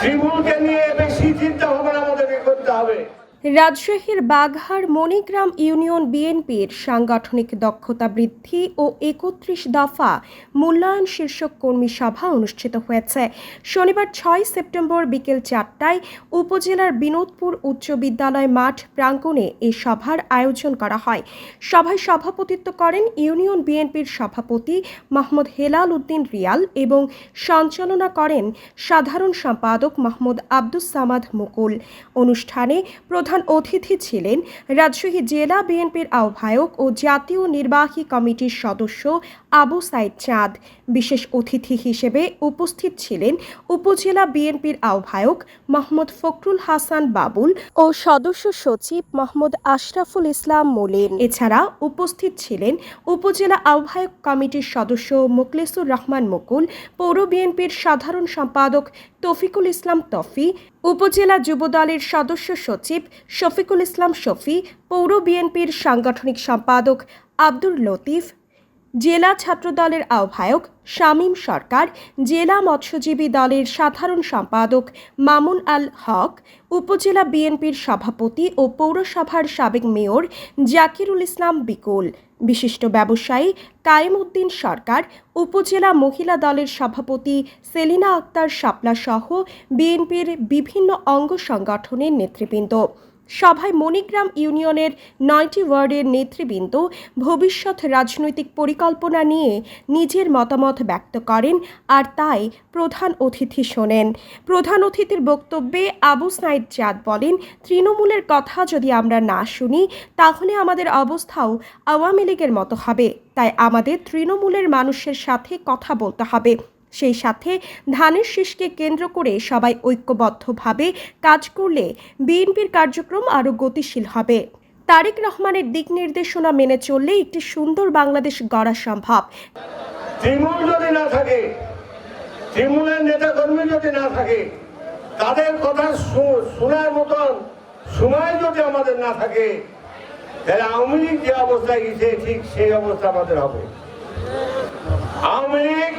তৃণমূলকে নিয়ে বেশি চিন্তা হবে হবে রাজশাহীর বাঘার মণিগ্রাম ইউনিয়ন বিএনপির সাংগঠনিক দক্ষতা বৃদ্ধি ও একত্রিশ দফা মূল্যায়ন শীর্ষক কর্মী সভা অনুষ্ঠিত হয়েছে। শনিবার ছয় সেপ্টেম্বর বিকেল চারটায় উপজেলার বিনোদপুর উচ্চ বিদ্যালয় মাঠ প্রাঙ্গণে এই সভার আয়োজন করা হয়। সভায় সভাপতিত্ব করেন ইউনিয়ন বিএনপির সভাপতি মাহমুদ হেলাল উদ্দিন রিয়াল এবং সঞ্চালনা করেন সাধারণ সম্পাদক মাহমুদ আব্দুস সামাদ মুকুল। অনুষ্ঠানে প্রধান অতিথি ছিলেন রাজশাহী জেলা বিএনপির আহ্বায়ক ও জাতীয় নির্বাহী কমিটির সদস্য আবু সাইদ চাঁদ। বিশেষ অতিথি হিসেবে উপস্থিত ছিলেন উপজেলা বিএনপির আহ্বায়ক মোহাম্মদ ফখরুল হাসান বাবুল ও সদস্য সচিব মোহাম্মদ আশরাফুল ইসলাম মোলেন। এছাড়া উপস্থিত ছিলেন উপজেলা আহ্বায়ক কমিটির সদস্য মুকলেসুর রহমান মুকুল, পৌর বিএনপির সাধারণ সম্পাদক তফিকুল ইসলাম তফি উপজেলা যুবদলের সদস্য সচিব শফিকুল ইসলাম শফি পৌর বিএনপির সাংগঠনিক সম্পাদক আব্দুর লতিফ জেলা ছাত্রদলের আহ্বায়ক শামীম সরকার, জেলা মৎস্যজীবী দলের সাধারণ সম্পাদক মামুন আল হক, উপজেলা বিএনপির সভাপতি ও পৌরসভার সাবেক মেয়র জাকিরুল ইসলাম বিকুল, বিশিষ্ট ব্যবসায়ী কায়েম উদ্দিন সরকার, উপজেলা মহিলা দলের সভাপতি সেলিনা আক্তার শাপলা সহ বিএনপির বিভিন্ন অঙ্গ সংগঠনের নেতৃবৃন্দ। সভায় মণিগ্রাম ইউনিয়নের নয়টি ওয়ার্ডের নেতৃবৃন্দ ভবিষ্যৎ রাজনৈতিক পরিকল্পনা নিয়ে নিজের মতামত ব্যক্ত করেন আর তাই প্রধান অতিথি শোনেন। প্রধান অতিথির বক্তব্যে আবু সাইদ চাঁদ বলেন, তৃণমূলের কথা যদি আমরা না শুনি, তাহলে আমাদের অবস্থাও আওয়ামী লীগের মতো হবে। তাই আমাদের তৃণমূলের মানুষের সাথে কথা বলতে হবে। সেই সাথে ধানের শীষকে কেন্দ্র করে সবাই ঐক্যবদ্ধভাবে কাজ করলে বিএনপির কার্যক্রম আরও গতিশীল হবে। তারেক রহমানের দিক নির্দেশনা মেনে চললে একটি সুন্দর বাংলাদেশ গড়া সম্ভব। তৃণমূল যদি না থাকে, তৃণমূলের নেতা কর্মী যদি না থাকে, তাদের কথা শোনার মতন সময় যদি আমাদের না থাকে, তাহলে আওয়ামী লীগ যে অবস্থায় ঠিক সেই অবস্থা আমাদের হবে। আওয়ামী লীগ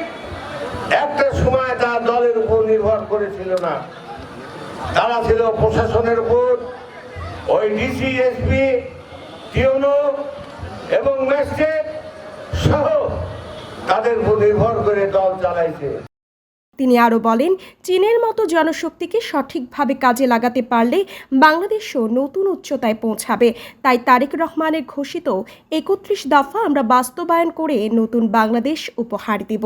একটা সময় তার দলের উপর নির্ভর করেছিল না। তারা ছিল প্রশাসনের উপর। ওই ডিসি, এসপি টিওনো এবং ম্যাজিস্ট্রেট সহ তাদের উপর নির্ভর করে দল চালাইছে। তিনি আরও বলেন, চীনের মতো জনশক্তিকে সঠিকভাবে কাজে লাগাতে পারলে বাংলাদেশও নতুন উচ্চতায় পৌঁছাবে। তাই তারেক রহমানের ঘোষিত একত্রিশ দফা আমরা বাস্তবায়ন করে নতুন বাংলাদেশ উপহার দিব।